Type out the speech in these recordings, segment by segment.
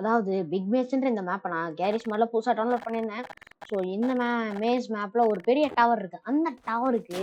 அதாவது பிக் மேஸ்ன்ற இந்த மேப்பை நான் கேரிஸ் மேல புதுசாக டவுன்லோட் பண்ணியிருந்தேன். ஸோ இந்த மே மேஸ் மேப்பில் ஒரு பெரிய டவர் இருக்கு. அந்த டவருக்கு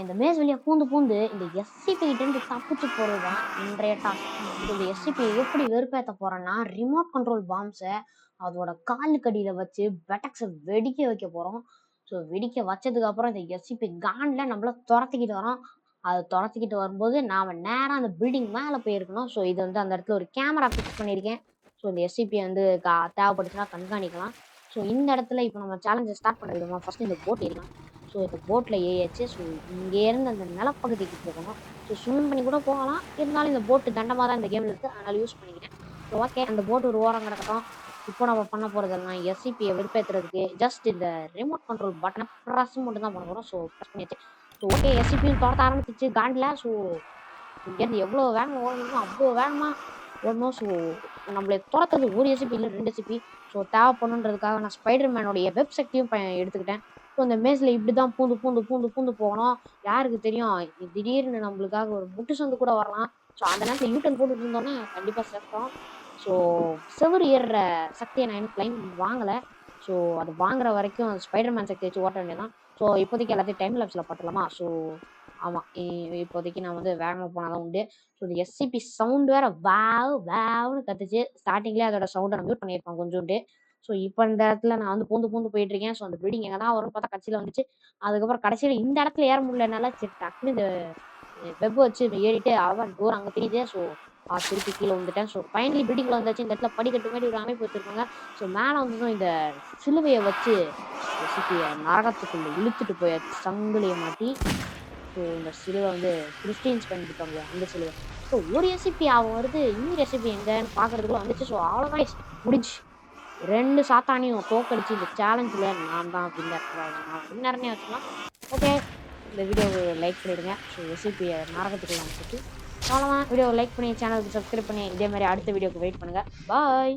இந்த மேஸ் வழியாக பூந்து பூந்து இந்த எஸ்சிபிகிட்டேருந்து தப்பிச்சு போகிறது தான் இன்றைய டாஸ்க் இந்த எஸ்சிபி எப்படி வெறுப்பேற்ற போகிறேன்னா ரிமோட் கண்ட்ரோல் பாம்ஸை அதோட காலுக்கடியில் வச்சு பெட்டக்ஸை வெடிக்க வைக்க போகிறோம் ஸோ வெடிக்க வச்சதுக்கப்புறம் இந்த எஸ்சிபி காண்டில் நம்மள துரத்திக்கிட்டு வரோம் அது துரத்திக்கிட்டு வரும்போது நாம் நேராக அந்த பில்டிங் மேலே போயிருக்கணும். ஸோ இது வந்து அந்த இடத்துல ஒரு கேமரா ஃபிக்ஸ் பண்ணியிருக்கேன். ஸோ இந்த எஸ்சிபி வந்து கா தேவைப்பட்டுச்சுன்னா கண்காணிக்கலாம். ஸோ இந்த இடத்துல இப்போ நம்ம சேலஞ்சை ஸ்டார்ட் பண்ண விடுவோம்? ஃபஸ்ட்டு இந்த போட் ஏறிக்கலாம் ஸோ இந்த போட்டில் ஏறியாச்சு. ஸோ இங்கேருந்து அந்த நிலப்பகுதிக்கு போகணும். ஸோ ஸ்விம் பண்ணி கூட போகலாம். இருந்தாலும் இந்த போட்டு தண்டமாக தான் இந்த கேமில் இருக்குது அதனால் யூஸ் பண்ணிக்கிறேன். ஸோ ஓகே அந்த போட்டு ஒரு ஓரம் கிடக்கட்டும். இப்போ நம்ம பண்ண போகிறதெல்லாம் எஸ்சிபியை வெறுப்பேற்றுறதுக்கு ஜஸ்ட் இந்த ரிமோட் கண்ட்ரோல் பட்டனை ப்ரெஸ் மட்டும் தான் பண்ண போகிறோம் ஸோ ப்ரெஸ் பண்ணியாச்சு. ஸோ ஓகே எஸ்சிபியும் துரத்த ஆரம்பிச்சிச்சு. காண்டில். ஸோ இங்கேருந்து எவ்வளோ வேகமாக ஓடணுமோ அவ்வளோ வேகமாக ஓடணும் ஸோ நம்மளை துரத்துறது ஒரு எஸ்சிபி இல்லை ரெண்டு எஸ்சிபி ஸோ தேவைப்படணுன்றதுக்காக நான் ஸ்பைடர் மேனோடைய வெப் சக்தியும் ப எடுத்துக்கிட்டேன். ஸோ இந்த மேஸில் இப்படி தான் பூந்து பூந்து பூந்து பூந்து போகணும். யாருக்கு தெரியும்? திடீர்னு நம்மளுக்காக ஒரு முட்டு சந்து கூட வரலாம். ஸோ அந்த நேரத்தில் யூட்டன் போட்டுட்டு இருந்தோன்னா கண்டிப்பாக சேர்த்தோம் ஸோ செவரு ஏறுற சக்தியை நான் எனக்கு கிளைம் வாங்கலை. ஸோ அது வாங்குற வரைக்கும் ஸ்பைடர் மேன் சக்தி வச்சு ஓட்ட வேண்டியதான் ஸோ இப்போதைக்கு எல்லாத்தையும் டைம் லேப்ஸில் பட்டலாமா ஸோ ஆமாம் இப்போதைக்கு நான் வந்து வேகமாக போனால் தான் உண்டு. ஸோ இந்த எஸ்சிபி சவுண்ட் வேற வேவ் வேவ்னு கத்துச்சு. ஸ்டார்டிங்லேயே அதோட சவுண்டை நான் மியூட் பண்ணியிருப்பேன் கொஞ்சோண்டு. ஸோ இப்போ இந்த இடத்துல நான் வந்து பூந்து பூந்து போயிட்டு இருக்கேன் ஸோ அந்த பில்டிங் எங்கே தான் வரும் பார்த்தா கடைசியில் வந்துச்சு. அதுக்கப்புறம் கடைசியில் இந்த இடத்துல ஏற முடியல. சரி டக்குனு இந்த வெப் வச்சு ஏறிட்டு அவன் டோர் அங்கே தெரியுது. ஸோ திருப்பி கீழே வந்துட்டேன் ஸோ ஃபைனலி பில்டிங்கில் வந்தாச்சு. இந்த இடத்துல படிக்கட்டு மாதிரி ஒரு அமைப்பு வச்சுருக்காங்க ஸோ மேலே வந்ததும் இந்த சிலுவையை வச்சு நரகத்துக்குள்ளே இழுத்துட்டு போயாச்சு. சங்கிலியை மாட்டி. இந்த சிலுவை வந்து கிறிஸ்டின்ஸ் பண்ணியிருப்பாங்க அந்த சிலுவை. ஸோ ஒரு ரெசிபி அவன் வருது. இன்னும் ரெசிபி எங்கன்னு பார்க்கறதுக்குள்ள வந்துச்சு. ஸோ அவ்வளோதான் முடிஞ்சு. ரெண்டு சாத்தானையும் தோக்கடிச்சு இந்த சேலஞ்சில் நான் தான் வின்னர் நான் வின்னர்னே வச்சுக்கலாம். ஓகே இந்த வீடியோவை லைக் பண்ணிடுங்க. ஸோ ரெசிபியை மறக்கத்துக்குள்ள அனுப்பிச்சு அவ்வளோதான் வீடியோவை லைக் பண்ணி சேனலுக்கு சப்ஸ்கிரைப் பண்ணி இதே மாதிரி அடுத்த வீடியோக்கு வெயிட் பண்ணுங்கள் பாய்